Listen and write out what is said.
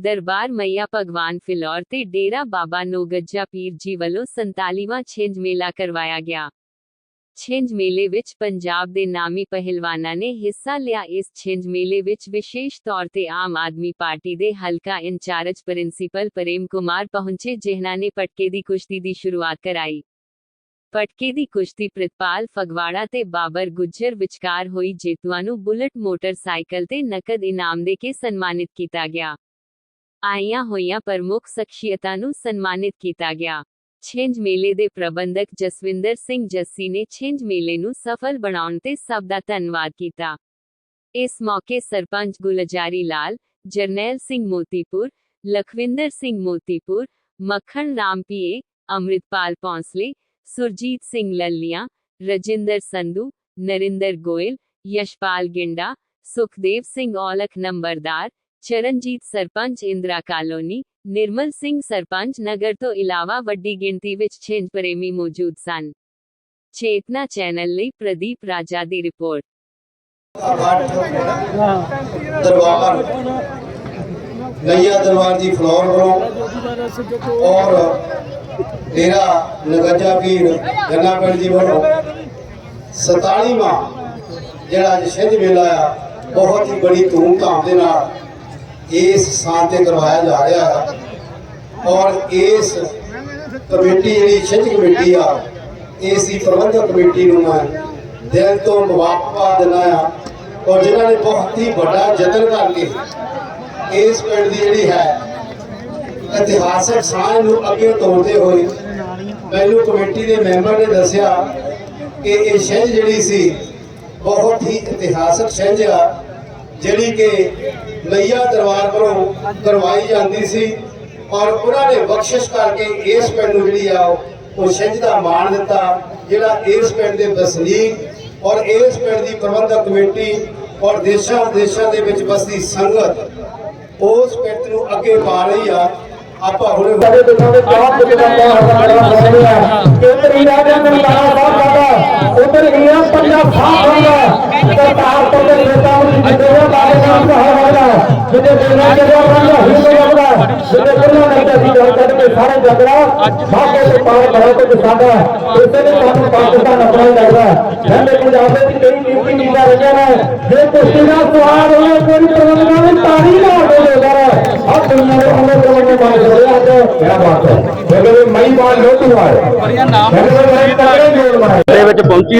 ਦਰਬਾਰ ਮਈਆ ਭਗਵਾਨ ਫਿਲੌਰ ਤੇ ਡੇਰਾ ਬਾਬਾ ਨੋਗੱਜਾ ਪੀਰ ਜੀ ਵੱਲੋਂ 47ਵਾਂ ਛਿੰਝ ਮੇਲਾ ਕਰਵਾਇਆ ਗਿਆ ਛਿੰਝ ਮੇਲੇ ਵਿੱਚ ਪੰਜਾਬ ਦੇ ਨਾਮੀ ਪਹਿਲਵਾਨਾਂ ਨੇ ਹਿੱਸਾ ਲਿਆ ਇਸ ਛਿੰਝ ਮੇਲੇ ਵਿੱਚ ਵਿਸ਼ੇਸ਼ ਤੌਰ ਤੇ ਆਮ ਆਦਮੀ ਪਾਰਟੀ ਦੇ ਹਲਕਾ ਇੰਚਾਰਜ ਪ੍ਰਿੰਸੀਪਲ ਪ੍ਰੇਮ ਕੁਮਾਰ ਪਹੁੰਚੇ ਜਿਨ੍ਹਾਂ ਨੇ ਪਟਕੇ ਦੀ ਕੁਸ਼ਤੀ ਦੀ ਸ਼ੁਰੂਆਤ ਕਰਾਈ ਪਟਕੇ ਦੀ ਕੁਸ਼ਤੀ ਪ੍ਰਿਤਪਾਲ ਫਗਵਾੜਾ ਤੇ ਬਾਬਰ ਗੁੱਜਰ ਵਿਚਕਾਰ ਹੋਈ ਜੇਤੂਆਂ ਨੂੰ ਬੁਲਟ ਮੋਟਰਸਾਈਕਲ ਤੇ ਨਕਦ ਇਨਾਮ ਦੇ ਕੇ ਸਨਮਾਨਿਤ ਕੀਤਾ ਗਿਆ ਆਈਆਂ ਹੋਈਆਂ ਪ੍ਰਮੁੱਖ ਸ਼ਖਸੀਅਤਾਂ ਨੂੰ ਸਨਮਾਨਿਤ ਕੀਤਾ ਗਿਆ ਛਿੰਝ ਮੇਲੇ ਦੇ ਪ੍ਰਬੰਧਕ ਜਸਵਿੰਦਰ ਸਿੰਘ ਜੱਸੀ ਨੇ ਛਿੰਝ ਮੇਲੇ ਨੂੰ ਸਫਲ ਬਣਾਉਣ ਤੇ ਸਭ ਦਾ ਧੰਨਵਾਦ ਕੀਤਾ ਇਸ ਮੌਕੇ ਸਰਪੰਚ ਗੁਲਜਾਰੀ ਲਾਲ ਜਰਨੈਲ ਸਿੰਘ ਮੋਤੀਪੁਰ ਲਖਵਿੰਦਰ ਸਿੰਘ ਮੋਤੀਪੁਰ ਮੱਖਣ ਰਾਮ ਪੀਏ ਅੰਮ੍ਰਿਤਪਾਲ ਪੌਂਸਲੇ ਸੁਰਜੀਤ ਸਿੰਘ ਲੱਲੀਆਂ ਰਜਿੰਦਰ ਸੰਧੂ ਨਰਿੰਦਰ ਗੋਇਲ ਯਸ਼ਪਾਲ ਗਿੰਡਾ ਸੁਖਦੇਵ ਸਿੰਘ ਔਲਖ ਨੰਬਰਦਾਰ चरणजीत सरपंच इंदिरा कॉलोनी निर्मल सिंह सरपंच नगर तो इलावा वड्डी गिनती विच छेंज प्रेमी मौजूद सन चेतना चैनल ले प्रदीप राजा दी रिपोर्ट दरबार दरबार जी फ्लोर रो और डेरा नगजा पीर गन्ना पेड़ जी बनो सताली माँ मेला बहुत ही बड़ी धूमधाम के ਇਸ ਸਥਾਨ ਤੇ ਕਰਵਾਇਆ ਜਾ ਰਿਹਾ ਹੈ। ਔਰ ਇਸ ਕਮੇਟੀ ਜਿਹੜੀ ਛਿੰਝ ਕਮੇਟੀ ਆ, ਇਸ ਦੀ ਪ੍ਰਬੰਧਕ ਕਮੇਟੀ ਨੂੰ ਮੈਂ ਦਿਲ ਤੋਂ ਮੁਬਾਰਕਬਾਦ ਦਿੰਦਾ ਆ ਔਰ ਜਿਨ੍ਹਾਂ ਨੇ ਬਹੁਤ ਹੀ ਵੱਡਾ ਯਤਨ ਕਰਕੇ ਇਸ ਪਿੰਡ ਦੀ ਜਿਹੜੀ ਹੈ ਇਤਿਹਾਸਕ ਸਾਂਝ ਨੂੰ ਅੱਗੇ ਤੋਰਦੇ ਹੋਏ ਮੈਨੂੰ ਕਮੇਟੀ ਦੇ ਮੈਂਬਰ ਨੇ ਦੱਸਿਆ ਕਿ ਇਹ ਛਿੰਝ ਜਿਹੜੀ ਸੀ, ਬਹੁਤ ਹੀ ਇਤਿਹਾਸਕ ਛਿੰਝ ਆ। ਜਿਹੜੀ ਕਿ ਮਈਆ ਦਰਬਾਰ ਵੱਲੋਂ ਕਰਵਾਈ ਜਾਂਦੀ ਸੀ ਔਰ ਉਹਨਾਂ ਨੇ ਬਖਸ਼ਿਸ਼ ਕਰਕੇ ਇਸ ਪਿੰਡ ਨੂੰ ਜਿਹੜੀ ਆ ਉਹ ਛਿੰਝ ਦਾ ਮਾਣ ਦਿੱਤਾ ਜਿਹੜਾ ਇਸ ਪਿੰਡ ਦੇ ਵਸਨੀਕ ਔਰ ਇਸ ਪਿੰਡ ਦੀ ਪ੍ਰਬੰਧਕ ਕਮੇਟੀ ਔਰ ਦੇਸ਼ਾਂ ਵਿਦੇਸ਼ਾਂ ਦੇ ਵਿੱਚ ਵਸਦੀ ਸੰਗਤ ਉਸ ਪਿੰਡ ਨੂੰ ਅੱਗੇ ਪਾ ਰਹੀ ਆ ਆਪਾਂ ਹੁਣ ਸਾਡੇ ਪਿੰਡਾਂ ਦੇ ਚਾਰ ਪਿੰਡ ਦਾ ਹਜ਼ਾਰਾਂ ਬਣੇ ਆ ਇੱਧਰ ਹੀ ਰਾਜਾ ਸਾਰੇ ਜਗਰਾ ਸਾਹੇ ਤੇ ਪਾਰ ਕਰੋ ਤੇ ਸਾਡਾ ਇਸੇ ਨੇ ਤੁਹਾਨੂੰ ਪਾਕਿਸਤਾਨ ਆਪਣਾ ਹੀ ਲੱਗਦਾ ਕਹਿੰਦੇ ਪੰਜਾਬ ਦੇ ਵਿੱਚ ਕਈ ਨੀਤੀ ਨੀਂਦਾਂ ਰਹੀਆਂ ਨੇ ਜੇ ਕੁਸ਼ਤੀ ਦਾ ਸਵਾਲ ਹੋਵੇ ਕੋਈ ਪ੍ਰਬੰਧਕਾਂ ਦੀ ਤਾਰੀ ਨਾ ਹੋਵੇ ਜਰਾ ਆ ਦੁਨੀਆ ਦੇ ਅੰਦਰ ਪ੍ਰਬੰਧ ਮਾਰ ਰਿਹਾ ਅੱਜ ਕਿਆ ਬਾਤ ਹੈ ਜਿਹੜੇ ਮਈ ਬਾਲ ਲੋਟੂ ਆਏ ਬੜੀਆ ਨਾਮ ਦੇ ਵਿੱਚ ਪਹੁੰਚੀ